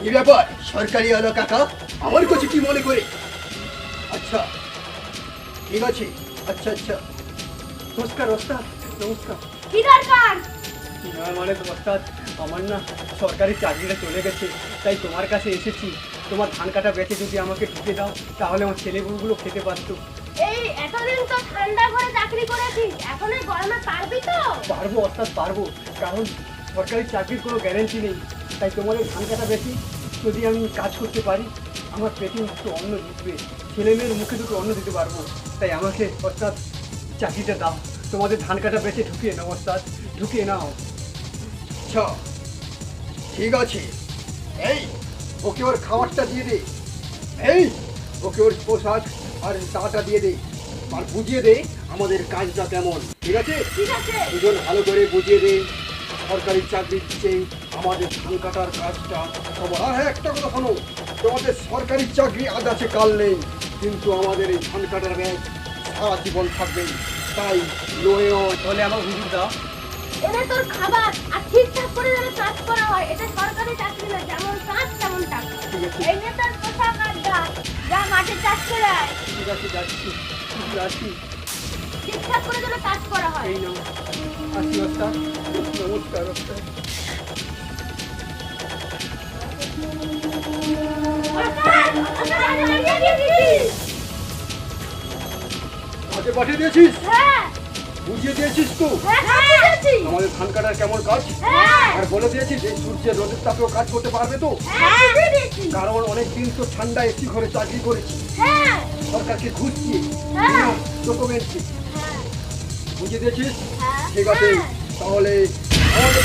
কি ব্যাপার? সরকারি হলো কাকা? আমার কাছে কি মনে করে? আচ্ছা ঠিক আছে। আচ্ছা আচ্ছা। নমস্কার ওস্তাদ নমস্কার। কি দরকার? না মানে ওস্তাদ আমার না সরকারি চাকরিটা চলে গেছে তাই তোমার কাছে এসেছি। তোমার ধান কাটা বেচে যদি আমাকে ঢুকে দাও তাহলে আমার ছেলেগুলো খেতে পারতো। এই এতদিন তো ঠান্ডা ঘরে চাকরি করেছিস। এখন এই গরমে পারবি তো? পারব অর্থাৎ পারব। কারণ সরকারি চাকরির কোনো গ্যারেন্টি নেই। তাই তোমাদের ধান কাটা বেশি। যদি আমি কাজ করতে পারি আমার পেটে একটু অন্ন ঢুকবে। ছেলে মেয়ের মুখে দুটো অন্ন দিতে পারব। তাই আমাকে অর্থাৎ চাকরিটা দাও। তোমাদের ধান কাটা বেঁচে ঢুকিয়ে নাও অর্থাৎ ঢুকিয়ে নাও। আচ্ছা ঠিক আছে। এই ওকে ওর খাবারটা দিয়ে দে। এই ওকে ওর পোশাক আর টাকাটা দিয়ে দে। আর বুঝিয়ে দে আমাদের কাজটা কেমন। ঠিক আছে? ঠিক আছে। দুজন ভালো করে বুঝিয়ে দে। সরকারি চাকরি দিচ্ছে আমাদের ধান কাটার কাজটা সবার। আর হ্যাঁ একটা কথা শোনো তোমাদের সরকারি চাকরি আজ আছে কাল নেই। কিন্তু আমাদের এই ধান কাটার ব্যাগ সারা জীবন থাকবে। তাই লোয়ে তাহলে আমার হুজুর দাও। এটা তোর খাবার আর ঠিকঠাক করে যেন কাজ করা হয় এটা সরকারি চাকরি না যেমন কাজ তেমন টাকা। এই নে যাচ্ছি যাচ্ছি ঠিকঠাক করে যেন কাজ করা হয়। এই নাও আসি ওস্তাদ নমস্কার ওস্তাদ পাঠিয়ে দিয়েছিস? হ্যাঁ। বুঝিয়ে দিয়েছিস তো? হ্যাঁ আমাদের ধান কাটার কেমন কাজ? হ্যাঁ। আর বলে দিয়েছিস এই সূর্যের রোদের তাপেও কাজ করতে পারবে তো? হ্যাঁ কারণ অনেক দিন তো ঠান্ডা এসি ঘরে চাকরি করেছি। হ্যাঁ। সরকারকে ঘুরছি। ডকুমেন্ট হ্যাঁ বুঝিয়ে দিয়েছিস? হ্যাঁ। ঠিক আছে। হ্যাঁ। তাহলে আমাদের